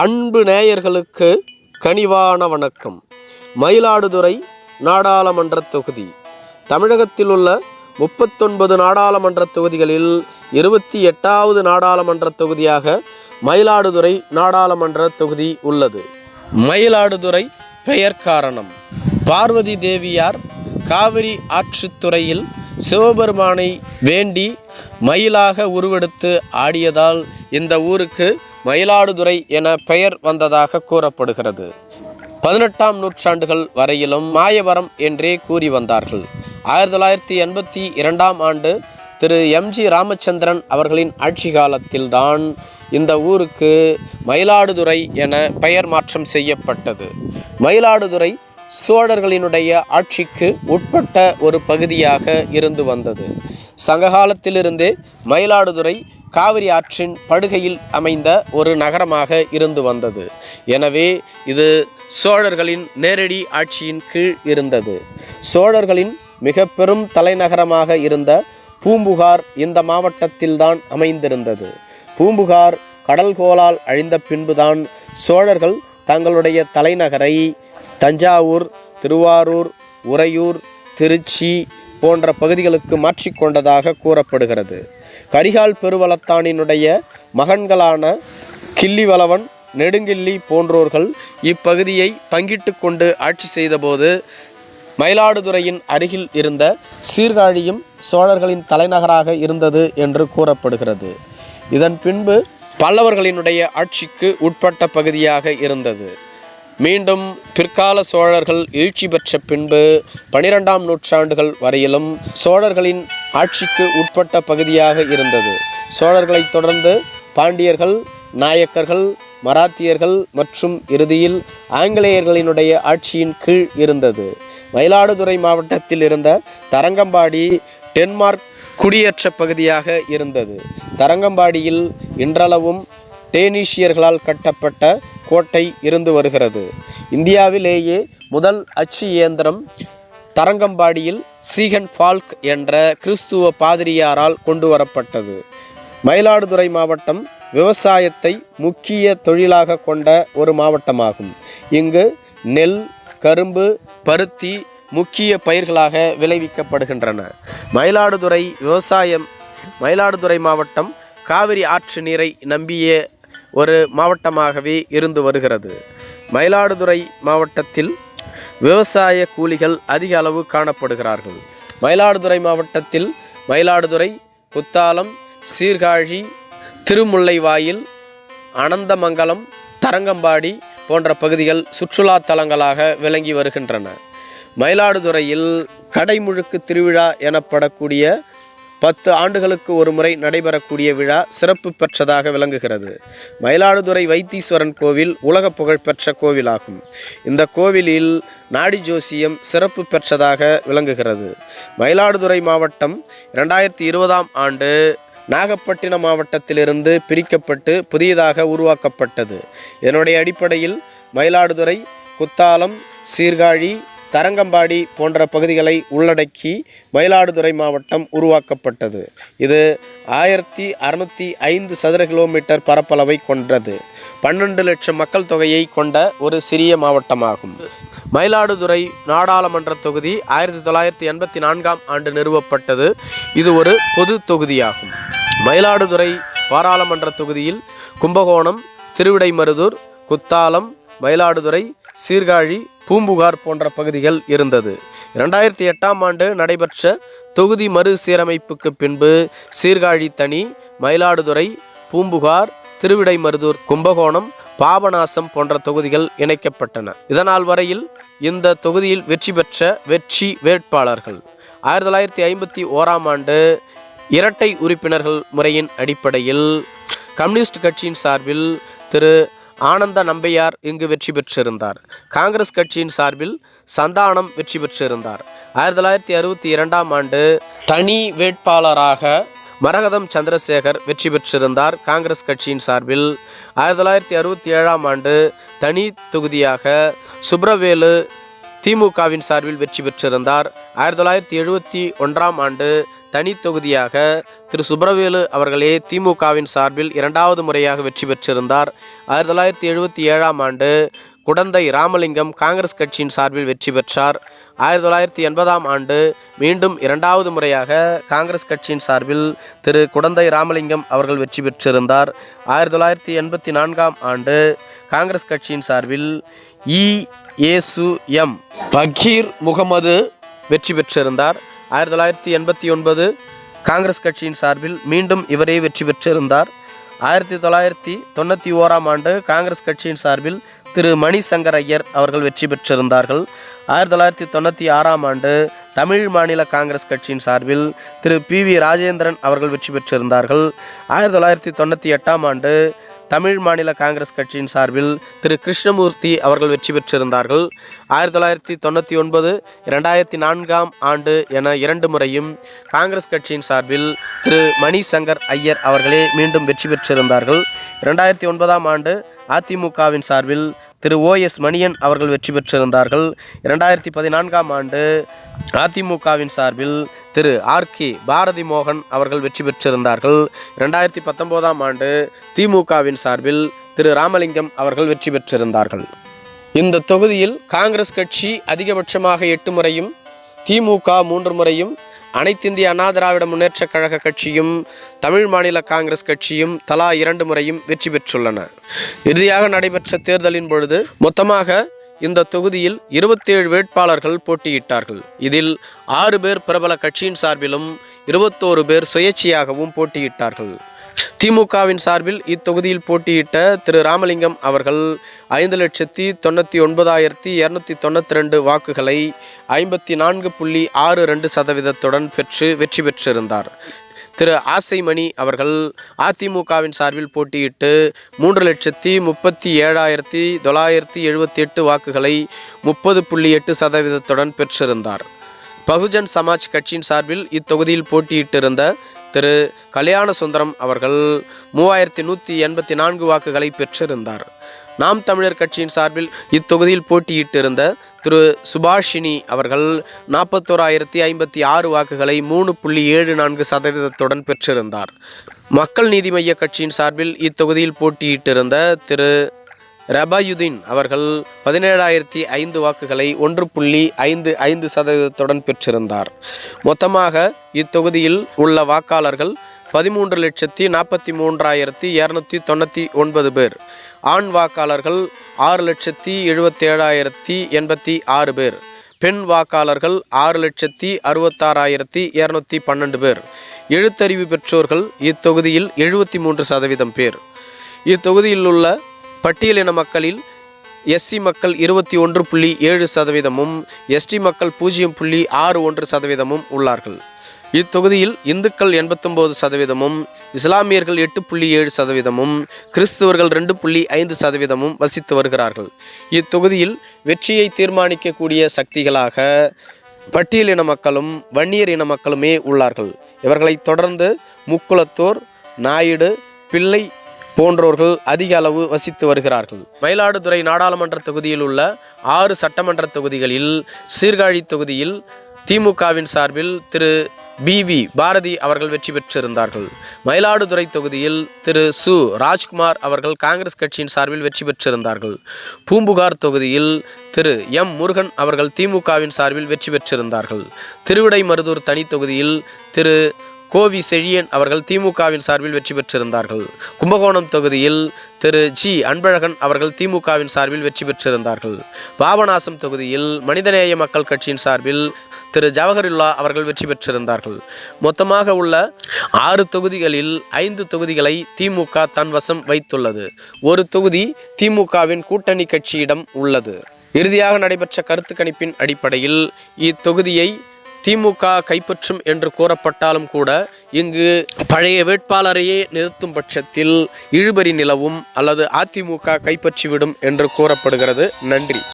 அன்பு நேயர்களுக்கு கனிவான வணக்கம். மயிலாடுதுறை நாடாளுமன்ற தொகுதி. தமிழகத்தில் உள்ள முப்பத்தொன்பது நாடாளுமன்ற தொகுதிகளில் இருபத்தி எட்டாவது நாடாளுமன்ற தொகுதியாக மயிலாடுதுறை நாடாளுமன்ற தொகுதி உள்ளது. மயிலாடுதுறை பெயர் காரணம். பார்வதி தேவியார் காவிரி ஆற்றுத்துறையில் சிவபெருமானை வேண்டி மயிலாக உருவெடுத்து ஆடியதால் இந்த ஊருக்கு மயிலாடுதுறை என பெயர் வந்ததாக கூறப்படுகிறது. பதினெட்டாம் நூற்றாண்டுகள் வரையிலும் மாயவரம் என்றே கூறி வந்தார்கள். ஆயிரத்தி தொள்ளாயிரத்தி எண்பத்தி இரண்டாம் ஆண்டு திரு எம்ஜி ராமச்சந்திரன் அவர்களின் ஆட்சி காலத்தில்தான் இந்த ஊருக்கு மயிலாடுதுறை என பெயர் மாற்றம் செய்யப்பட்டது. மயிலாடுதுறை சோழர்களினுடைய ஆட்சிக்கு உட்பட்ட ஒரு பகுதியாக இருந்து வந்தது. சங்ககாலத்திலிருந்தே மயிலாடுதுறை காவிரி ஆற்றின் படுகையில் அமைந்த ஒரு நகரமாக இருந்து வந்தது. எனவே இது சோழர்களின் நேரடி ஆட்சியின் கீழ் இருந்தது. சோழர்களின் மிக பெரும் தலைநகரமாக இருந்த பூம்புகார் இந்த மாவட்டத்தில்தான் அமைந்திருந்தது. பூம்புகார் கடல்கோளால் அழிந்த பின்புதான் சோழர்கள் தங்களுடைய தலைநகரை தஞ்சாவூர் திருவாரூர் உறையூர் திருச்சி போன்ற பகுதிகளுக்கு மாற்றிக்கொண்டதாக கூறப்படுகிறது. கரிகால் பெருவளத்தானினுடைய மகன்களான கிள்ளிவளவன் நெடுங்கிள்ளி போன்றோர்கள் இப்பகுதியை பங்கிட்டு கொண்டு ஆட்சி செய்தபோது மயிலாடுதுறையின் அருகில் இருந்த சீர்காழியும் சோழர்களின் தலைநகராக இருந்தது என்று கூறப்படுகிறது. இதன் பின்பு பல்லவர்களினுடைய ஆட்சிக்கு உட்பட்ட பகுதியாக இருந்தது. மீண்டும் பிற்கால சோழர்கள் எழுச்சி பெற்ற பின்பு பனிரெண்டாம் நூற்றாண்டுகள் வரையிலும் சோழர்களின் ஆட்சிக்கு உட்பட்ட பகுதியாக இருந்தது. சோழர்களைத் தொடர்ந்து பாண்டியர்கள் நாயக்கர்கள் மராத்தியர்கள் மற்றும் இறுதியில் ஆங்கிலேயர்களினுடைய ஆட்சியின் கீழ் இருந்தது. மயிலாடுதுறை மாவட்டத்தில் இருந்த தரங்கம்பாடி டென்மார்க் குடியேற்ற பகுதியாக இருந்தது. தரங்கம்பாடியில் இன்றளவும் டேனீஷியர்களால் கட்டப்பட்ட கோட்டை இருந்து வருகிறது. இந்தியாவிலேயே முதல் அச்சு இயந்திரம் தரங்கம்பாடியில் சீகன் ஃபால்க் என்ற கிறிஸ்துவ பாதிரியாரால் கொண்டு வரப்பட்டது. மயிலாடுதுறை மாவட்டம் விவசாயத்தை முக்கிய தொழிலாக கொண்ட ஒரு மாவட்டமாகும். இங்கு நெல் கரும்பு பருத்தி முக்கிய பயிர்களாக விளைவிக்கப்படுகின்றன. மயிலாடுதுறை விவசாயம் மயிலாடுதுறை மாவட்டம் காவிரி ஆற்று நீரை நம்பிய ஒரு மாவட்டமாகவே இருந்து வருகிறது. மயிலாடுதுறை மாவட்டத்தில் விவசாய கூலிகள் அதிக அளவு காணப்படுகிறார்கள். மயிலாடுதுறை மாவட்டத்தில் மயிலாடுதுறை குத்தாலம் சீர்காழி திருமுல்லைவாயில் அனந்தமங்கலம் தரங்கம்பாடி போன்ற பகுதிகள் சுற்றுலா தலங்களாக விளங்கி வருகின்றன. மயிலாடுதுறையில் கடைமுழுக்கு திருவிழா எனப்படக்கூடிய பத்து ஆண்டுகளுக்கு ஒரு முறை நடைபெறக்கூடிய விழா சிறப்பு பெற்றதாக விளங்குகிறது. மயிலாடுதுறை வைத்தீஸ்வரன் கோவில் உலக புகழ்பெற்ற கோவிலாகும். இந்த கோவிலில் நாடி ஜோசியம் சிறப்பு பெற்றதாக விளங்குகிறது. மயிலாடுதுறை மாவட்டம் இரண்டாயிரத்தி இருபதாம் ஆண்டு நாகப்பட்டினம் மாவட்டத்திலிருந்து பிரிக்கப்பட்டு புதியதாக உருவாக்கப்பட்டது. இதனுடைய அடிப்படையில் மயிலாடுதுறை குத்தாலம் சீர்காழி தரங்கம்பாடி போன்ற பகுதிகளை உள்ளடக்கி மயிலாடுதுறை மாவட்டம் உருவாக்கப்பட்டது. இது ஆயிரத்தி அறுநூற்றி ஐந்து சதுர கிலோமீட்டர் பரப்பளவை கொண்டது. பன்னெண்டு லட்சம் மக்கள் தொகையை கொண்ட ஒரு சிறிய மாவட்டமாகும். மயிலாடுதுறை நாடாளுமன்ற தொகுதி ஆயிரத்தி தொள்ளாயிரத்தி எண்பத்தி நான்காம் ஆண்டு நிறுவப்பட்டது. இது ஒரு பொது தொகுதியாகும். மயிலாடுதுறை பாராளுமன்ற தொகுதியில் கும்பகோணம் திருவிடைமருதூர் குத்தாலம் மயிலாடுதுறை சீர்காழி பூம்புகார் போன்ற பகுதிகள் இருந்தது. இரண்டாயிரத்தி எட்டாம் ஆண்டு நடைபெற்ற தொகுதி மறுசீரமைப்புக்கு பின்பு சீர்காழி தனி மயிலாடுதுறை பூம்புகார் திருவிடைமருதூர் கும்பகோணம் பாபநாசம் போன்ற தொகுதிகள் இணைக்கப்பட்டன. இதனால் வரையில் இந்த தொகுதியில் வெற்றி பெற்ற வெற்றி வேட்பாளர்கள். ஆயிரத்தி தொள்ளாயிரத்தி ஐம்பத்தி ஓராம் ஆண்டு இரட்டை உறுப்பினர்கள் முறையின் அடிப்படையில் கம்யூனிஸ்ட் கட்சியின் சார்பில் திரு ஆனந்த நம்பையார் இங்கு வெற்றி பெற்றிருந்தார். காங்கிரஸ் கட்சியின் சார்பில் சந்தானம் வெற்றி பெற்றிருந்தார். ஆயிரத்தி தொள்ளாயிரத்தி அறுபத்தி இரண்டாம் ஆண்டு தனி வேட்பாளராக மரகதம் சந்திரசேகர் வெற்றி பெற்றிருந்தார். காங்கிரஸ் கட்சியின் சார்பில் ஆயிரத்தி தொள்ளாயிரத்தி அறுபத்தி ஏழாம் ஆண்டு தனி தொகுதியாக சுப்ரவேலு திமுகவின் சார்பில் வெற்றி பெற்றிருந்தார். ஆயிரத்தி தொள்ளாயிரத்தி எழுபத்தி ஒன்றாம் ஆண்டு தனி தொகுதியாக திரு சுப்ரவேலு அவர்களே திமுகவின் சார்பில் இரண்டாவது முறையாக வெற்றி பெற்றிருந்தார். ஆயிரத்தி தொள்ளாயிரத்தி எழுபத்தி ஏழாம் ஆண்டு குடந்தை ராமலிங்கம் காங்கிரஸ் கட்சியின் சார்பில் வெற்றி பெற்றார். ஆயிரத்தி தொள்ளாயிரத்தி எண்பதாம் ஆண்டு மீண்டும் இரண்டாவது முறையாக காங்கிரஸ் கட்சியின் சார்பில் திரு குடந்தை ராமலிங்கம் அவர்கள் வெற்றி பெற்றிருந்தார். ஆயிரத்தி தொள்ளாயிரத்தி எண்பத்தி நான்காம் ஆண்டு காங்கிரஸ் கட்சியின் சார்பில் இ ஏசு எம் பகீர் முகமது வெற்றி பெற்றிருந்தார். ஆயிரத்தி தொள்ளாயிரத்தி எண்பத்தி ஒன்பது காங்கிரஸ் கட்சியின் சார்பில் மீண்டும் இவரே வெற்றி பெற்றிருந்தார். ஆயிரத்தி தொள்ளாயிரத்தி தொண்ணூற்றி ஓராம் ஆண்டு காங்கிரஸ் கட்சியின் சார்பில் திரு மணிசங்கர் ஐயர் அவர்கள் வெற்றி பெற்றிருந்தார்கள். ஆயிரத்தி தொள்ளாயிரத்தி தொண்ணூற்றி ஆறாம் ஆண்டு தமிழ் மாநில காங்கிரஸ் கட்சியின் சார்பில் திரு பி வி ராஜேந்திரன் அவர்கள் வெற்றி பெற்றிருந்தார்கள். ஆயிரத்தி தொள்ளாயிரத்தி தொண்ணூற்றி எட்டாம் ஆண்டு தமிழ் மாநில காங்கிரஸ் கட்சியின் சார்பில் திரு கிருஷ்ணமூர்த்தி அவர்கள் வெற்றி பெற்றிருந்தார்கள். ஆயிரத்தி தொள்ளாயிரத்தி தொண்ணூற்றி ஒன்பது இரண்டாயிரத்தி நான்காம் ஆண்டு என இரண்டு முறையும் காங்கிரஸ் கட்சியின் சார்பில் திரு மணிசங்கர் ஐயர் அவர்களே மீண்டும் வெற்றி பெற்றிருந்தார்கள். இரண்டாயிரத்தி ஒன்பதாம் ஆண்டு அதிமுகவின் சார்பில் திரு ஓ எஸ் மணியன் அவர்கள் வெற்றி பெற்றிருந்தார்கள். இரண்டாயிரத்தி பதினான்காம் ஆண்டு அதிமுகவின் சார்பில் திரு ஆர் கே பாரதி மோகன் அவர்கள் வெற்றி பெற்றிருந்தார்கள். இரண்டாயிரத்தி பத்தொம்போதாம் ஆண்டு திமுகவின் சார்பில் திரு ராமலிங்கம் அவர்கள் வெற்றி பெற்றிருந்தார்கள். இந்த தொகுதியில் காங்கிரஸ் கட்சி அதிகபட்சமாக எட்டு முறையும் திமுக மூன்று முறையும் அனைத்திந்திய அண்ணா திராவிட முன்னேற்றக் கழக கட்சியும் தமிழ் மாநில காங்கிரஸ் கட்சியும் தலா இரண்டு முறையும் வெற்றி பெற்றுள்ளன. இறுதியாக நடைபெற்ற தேர்தலின் பொழுது மொத்தமாக இந்த தொகுதியில் இருபத்தேழு வேட்பாளர்கள் போட்டியிட்டார்கள். இதில் ஆறு பேர் பிரபல கட்சியின் சார்பிலும் இருபத்தோரு பேர் சுயேட்சையாகவும் போட்டியிட்டார்கள். திமுகவின் சார்பில் இத்தொகுதியில் போட்டியிட்ட திரு ராமலிங்கம் அவர்கள் ஐந்து லட்சத்தி தொண்ணூற்றி ஒன்பதாயிரத்தி இரநூத்தி தொண்ணூற்றி ரெண்டு வாக்குகளை ஐம்பத்தி நான்கு புள்ளி ஆறு ரெண்டு சதவீதத்துடன் பெற்று வெற்றி பெற்றிருந்தார். திரு ஆசைமணி அவர்கள் அதிமுகவின் சார்பில் போட்டியிட்டு மூன்று லட்சத்தி முப்பத்தி ஏழாயிரத்தி தொள்ளாயிரத்தி எழுபத்தி எட்டு வாக்குகளை முப்பது புள்ளி எட்டு சதவீதத்துடன் பெற்றிருந்தார். பகுஜன் சமாஜ் கட்சியின் சார்பில் இத்தொகுதியில் போட்டியிட்டிருந்த திரு கல்யாண சுந்தரம் அவர்கள் மூவாயிரத்தி நூற்றி எண்பத்தி நான்கு வாக்குகளை பெற்றிருந்தார். நாம் தமிழர் கட்சியின் சார்பில் இத்தொகுதியில் போட்டியிட்டிருந்த திரு சுபாஷினி அவர்கள் நாற்பத்தோராயிரத்தி ஐம்பத்தி ஆறு வாக்குகளை மூணு புள்ளி ஏழு நான்கு சதவீதத்துடன் பெற்றிருந்தார். மக்கள் நீதி மய்ய கட்சியின் சார்பில் இத்தொகுதியில் போட்டியிட்டிருந்த திரு ரபாயுதீன் அவர்கள் பதினேழாயிரத்தி ஐந்து வாக்குகளை ஒன்று புள்ளி ஐந்து ஐந்து சதவீதத்துடன் பெற்றிருந்தார். மொத்தமாக இத்தொகுதியில் உள்ள வாக்காளர்கள் பதிமூன்று லட்சத்தி நாற்பத்தி மூன்றாயிரத்தி இரநூத்தி தொண்ணூற்றி ஒன்பது பேர். ஆண் வாக்காளர்கள் ஆறு லட்சத்தி எழுபத்தேழாயிரத்தி எண்பத்தி ஆறு பேர். பெண் வாக்காளர்கள் ஆறு லட்சத்தி அறுபத்தாறாயிரத்தி இரநூத்தி பன்னெண்டு பேர். எழுத்தறிவு பெற்றோர்கள் இத்தொகுதியில் எழுபத்தி மூன்று சதவீதம் பேர். இத்தொகுதியில் உள்ள பட்டியலின மக்களில் எஸ்சி மக்கள் இருபத்தி ஒன்று புள்ளி ஏழு சதவீதமும் எஸ்டி மக்கள் பூஜ்ஜியம் புள்ளி ஆறு ஒன்று சதவீதமும் உள்ளார்கள். இத்தொகுதியில் இந்துக்கள் எண்பத்தொம்போது சதவீதமும் இஸ்லாமியர்கள் எட்டு புள்ளி ஏழு சதவீதமும் கிறிஸ்தவர்கள் ரெண்டு புள்ளி ஐந்து சதவீதமும் வசித்து வருகிறார்கள். இத்தொகுதியில் வெற்றியை தீர்மானிக்கக்கூடிய சக்திகளாக பட்டியலின மக்களும் வன்னியர் இன மக்களுமே உள்ளார்கள். இவர்களைத் தொடர்ந்து முக்குளத்தோர் நாயுடு பிள்ளை போன்றோர்கள் அதிக அளவு வசித்து வருகிறார்கள். மயிலாடுதுறை நாடாளுமன்ற தொகுதியில் உள்ள ஆறு சட்டமன்ற தொகுதிகளில் சீர்காழி தொகுதியில் திமுகவின் சார்பில் திரு பிவி பாரதி அவர்கள் வெற்றி பெற்றிருந்தார்கள். மயிலாடுதுறை தொகுதியில் திரு சு. ராஜ்குமார் அவர்கள் காங்கிரஸ் கட்சியின் சார்பில் வெற்றி பெற்றிருந்தார்கள். பூம்புகார் தொகுதியில் திரு எம். முருகன் அவர்கள் திமுகவின் சார்பில் வெற்றி பெற்றிருந்தார்கள். திருவிடைமருதூர் தனி தொகுதியில் திரு கோவி செழியன் அவர்கள் திமுகவின் சார்பில் வெற்றி பெற்றிருந்தார்கள். கும்பகோணம் தொகுதியில் திரு ஜி அன்பழகன் அவர்கள் திமுகவின் சார்பில் வெற்றி பெற்றிருந்தார்கள். பாபநாசம் தொகுதியில் மனிதநேய மக்கள் கட்சியின் சார்பில் திரு ஜவஹருல்லா அவர்கள் வெற்றி பெற்றிருந்தார்கள். மொத்தமாக உள்ள ஆறு தொகுதிகளில் ஐந்து தொகுதிகளை திமுக தன் வசம் வைத்துள்ளது. ஒரு தொகுதி திமுகவின் கூட்டணி கட்சியிடம் உள்ளது. இறுதியாக நடைபெற்ற கருத்து கணிப்பின் அடிப்படையில் இத்தொகுதியை திமுக கைப்பற்றும் என்று கூறப்பட்டாலும் கூட இங்கு பழைய வேட்பாளரையே நிறுத்தும் பட்சத்தில் இழுபறி நிலவும் அல்லது அதிமுக கைப்பற்றிவிடும் என்று கூறப்படுகிறது. நன்றி.